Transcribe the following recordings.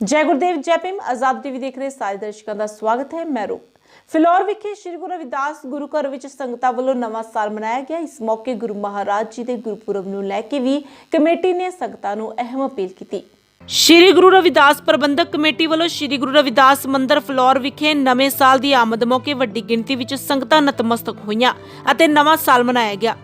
ਜੈ ਗੁਰਦੇਵ, ਜੈ ਭੀਮ, ਆਜ਼ਾਦ ਟੀਵੀ ਦੇਖ ਰਹੇ ਸਾਰੇ ਦਰਸ਼ਕਾਂ ਦਾ ਸਵਾਗਤ ਹੈ। ਮੈਂ ਰੂਪ। ਫਿਲੌਰ ਵਿਖੇ ਸ੍ਰੀ ਗੁਰੂ ਰਵਿਦਾਸ ਗੁਰੂ ਘਰ ਵਿੱਚ ਸੰਗਤਾਂ ਵੱਲੋਂ ਨਵਾਂ ਸਾਲ ਮਨਾਇਆ ਗਿਆ। ਇਸ ਮੌਕੇ ਗੁਰੂ ਮਹਾਰਾਜ ਜੀ ਦੇ ਗੁਰਪੁਰਬ ਨੂੰ ਲੈ ਕੇ ਵੀ ਕਮੇਟੀ ਨੇ ਸੰਗਤਾਂ ਨੂੰ ਅਹਿਮ ਅਪੀਲ ਕੀਤੀ। ਸ਼੍ਰੀ ਗੁਰੂ ਰਵਿਦਾਸ ਪ੍ਰਬੰਧਕ ਕਮੇਟੀ ਵੱਲੋਂ ਸ਼੍ਰੀ ਗੁਰੂ ਰਵਿਦਾਸ ਮੰਦਿਰ ਫਲੋਰ ਵਿਖੇ ਨਵੇਂ ਸਾਲ ਦੀ ਆਮਦ ਮੌਕੇ ਵੱਡੀ ਗਿਣਤੀ ਵਿੱਚ ਸੰਗਤਾਂ ਨਤਮਸਤਕ ਹੋਈਆਂ ਅਤੇ ਨਵਾਂ ਸਾਲ ਮਨਾਇਆ ਗਿਆ।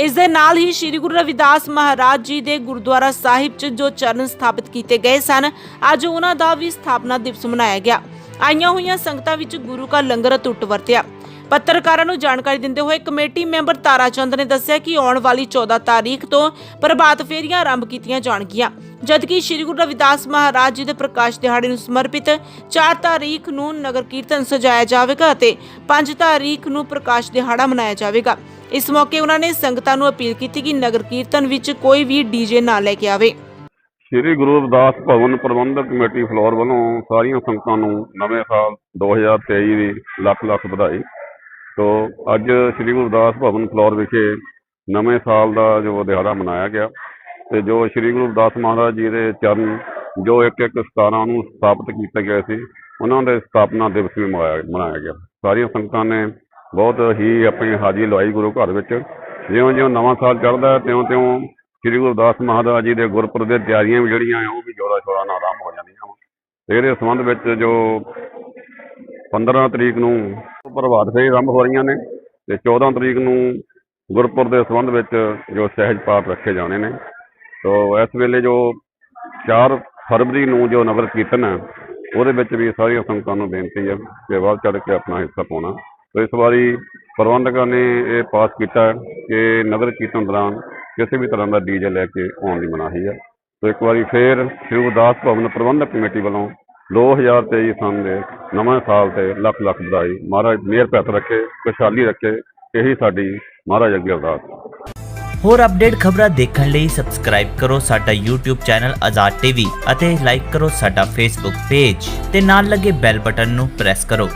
ਇਸ ਦੇ ਨਾਲ ਹੀ ਸ਼੍ਰੀ ਗੁਰੂ ਰਵਿਦਾਸ ਮਹਾਰਾਜ ਜੀ ਦੇ ਗੁਰਦੁਆਰਾ ਸਾਹਿਬ 'ਚ ਜੋ ਚਰਨ ਸਥਾਪਿਤ ਕੀਤੇ ਗਏ ਸਨ, ਅੱਜ ਉਹਨਾਂ ਦਾ ਵੀ ਸਥਾਪਨਾ ਦਿਵਸ ਮਨਾਇਆ ਗਿਆ। ਆਈਆਂ ਹੋਈਆਂ ਸੰਗਤਾਂ ਵਿੱਚ ਗੁਰੂ ਕਾ ਲੰਗਰ ਅਟੁੱਟ ਵਰਤਿਆ। ਪੱਤਰਕਾਰਾਂ ਨੂੰ ਜਾਣਕਾਰੀ ਦਿੰਦੇ ਹੋਏ ਕਮੇਟੀ ਮੈਂਬਰ ਤਾਰਾ ਚੰਦ ਨੇ ਦੱਸਿਆ ਕਿ ਆਉਣ ਵਾਲੀ 14 ਤਾਰੀਖ ਤੋਂ ਪ੍ਰਭਾਤ ਫੇਰੀਆਂ ਆਰੰਭ ਕੀਤੀਆਂ ਜਾਣਗੀਆਂ, ਜਦਕਿ ਸ੍ਰੀ ਗੁਰੂ ਰਵਿਦਾਸ ਮਹਾਰਾਜ ਜੀ ਦੇ ਪ੍ਰਕਾਸ਼ ਦਿਹਾੜੇ ਨੂੰ ਸਮਰਪਿਤ 4 ਤਾਰੀਖ ਨੂੰ ਨਗਰ ਕੀਰਤਨ ਸਜਾਇਆ ਜਾਵੇਗਾ ਅਤੇ 5 ਤਾਰੀਖ ਨੂੰ ਪ੍ਰਕਾਸ਼ ਦਿਹਾੜਾ ਮਨਾਇਆ ਜਾਵੇਗਾ। ਇਸ ਮੌਕੇ ਉਹਨਾਂ ਨੇ ਸੰਗਤਾਂ ਨੂੰ ਅਪੀਲ ਕੀਤੀ ਕਿ ਨਗਰ ਕੀਰਤਨ ਵਿੱਚ ਕੋਈ ਵੀ ਡੀਜੇ ਨਾ ਲੈ ਕੇ ਆਵੇ। ਸ਼੍ਰੀ ਗੁਰੂ ਰਵਿਦਾਸ ਭਵਨ ਪ੍ਰਬੰਧਕ ਕਮੇਟੀ ਫਲੋਰ ਵੱਲੋਂ ਸਾਰੀਆਂ ਸੰਗਤਾਂ ਨੂੰ ਨਵੇਂ ਸਾਲ 2023 ਦੀ ਲੱਖ ਲੱਖ ਵਧਾਈ। ਤੋ ਅੱਜ ਸ਼੍ਰੀ ਗੁਰੂ ਰਵਿਦਾਸ ਭਵਨ ਫਲੋਰ ਵਿਖੇ ਨਵੇਂ ਸਾਲ ਦਾ ਜੋ ਦਿਹਾੜਾ ਮਨਾਇਆ ਗਿਆ ਤੇ ਜੋ ਸ਼੍ਰੀ ਗੁਰੂ ਰਵਿਦਾਸ ਮਹਾਰਾਜ ਜੀ ਦੇ ਚਰਨ ਜੋ ਇੱਕ ਇੱਕ 17 ਨੂੰ ਸਥਾਪਿਤ ਕੀਤਾ ਗਿਆ ਸੀ, ਉਹਨਾਂ ਦੇ ਸਥਾਪਨਾ ਦਿਵਸ ਵੀ ਮਨਾਇਆ ਮਨਾਇਆ ਗਿਆ। ਸਾਰੀਆਂ ਸੰਗਤਾਂ ਨੇ ਬਹੁਤ ਹੀ ਆਪਣੀ ਹਾਜ਼ਰੀ ਲਵਾਈ ਗੁਰੂ ਘਰ ਵਿੱਚ। ਜਿਉਂ ਜਿਉਂ ਨਵਾਂ ਸਾਲ ਚੜ੍ਹਦਾ ਤਿਉਂ ਤਿਉਂ ਸ੍ਰੀ ਗੁਰਦਾਸ ਮਹਾਰਾਜ ਜੀ ਦੇ ਗੁਰਪੁਰਬ ਦੇ ਤਿਆਰੀਆਂ ਵੀ ਜਿਹੜੀਆਂ ਉਹ ਵੀ ਜੋਰਾ ਸ਼ੋਰਾ ਨਾਲ ਆਰੰਭ ਹੋ ਜਾਂਦੀਆਂ ਵਾ। ਤੇ ਇਹਦੇ ਸੰਬੰਧ ਵਿੱਚ ਜੋ 15 ਤਰੀਕ ਨੂੰ ਪ੍ਰਭਾਤ ਫੇਰੀ ਆਰੰਭ ਹੋ ਰਹੀਆਂ ਨੇ ਤੇ 14 ਤਰੀਕ ਨੂੰ ਗੁਰਪੁਰਬ ਦੇ ਸੰਬੰਧ ਵਿੱਚ ਜੋ ਸਹਿਜ ਪਾਠ ਰੱਖੇ ਜਾਣੇ ਨੇ। ਤੋ ਇਸ ਵੇਲੇ ਜੋ 4 ਫਰਵਰੀ ਨੂੰ ਜੋ ਨਗਰ ਕੀਰਤਨ ਹੈ, ਉਹਦੇ ਵਿੱਚ ਵੀ ਸਾਰੀਆਂ ਸੰਗਤਾਂ ਨੂੰ ਬੇਨਤੀ ਹੈ ਕਿ ਵੱਧ ਚੜ੍ਹ ਕੇ ਆਪਣਾ ਹਿੱਸਾ ਪਾਉਣਾ। ਤੋ ਇਸ ਵਾਰੀ ਪ੍ਰਬੰਧਕਾਂ ਨੇ ਇਹ ਪਾਸ ਕੀਤਾ ਹੈ ਕਿ ਨਗਰ ਕੀਰਤਨ ਦੌਰਾਨ ਕਿਸੇ ਵੀ ਤਰ੍ਹਾਂ ਦਾ ਡੀਜੇ ਲੈ ਕੇ ਆਉਣ ਦੀ ਮਨਾਹੀ ਹੈ। ਤੋ ਇੱਕ ਵਾਰੀ ਫੇਰ ਸ਼੍ਰੀ ਗੁਰਦਾਸ ਭਵਨ ਪ੍ਰਬੰਧਕ ਕਮੇਟੀ ਵੱਲੋਂ 2023 ਸਾਲ ਦੇ ਨਵੇਂ ਸਾਲ ਤੇ ਲੱਖ ਲੱਖ ਵਧਾਈ। ਮਹਾਰਾਜ ਮਿਹਰ ਭੈਤ ਰੱਖੇ, ਖੁਸ਼ਹਾਲੀ ਰੱਖੇ। ਇਹੀ ਸਾਡੀ ਮਹਾਰਾਜ ਅੱਗੇ ਅਰਦਾਸ। ਹੋਰ ਅਪਡੇਟ ਖਬਰਾਂ ਦੇਖਣ ਲਈ ਸਬਸਕ੍ਰਾਈਬ ਕਰੋ ਸਾਡਾ YouTube ਚੈਨਲ ਆਜ਼ਾਦ ਟੀਵੀ ਅਤੇ ਲਾਈਕ ਕਰੋ ਸਾਡਾ Facebook ਪੇਜ ਤੇ ਨਾਲ ਲੱਗੇ ਬੈਲ ਬਟਨ ਨੂੰ ਪ੍ਰੈਸ ਕਰੋ।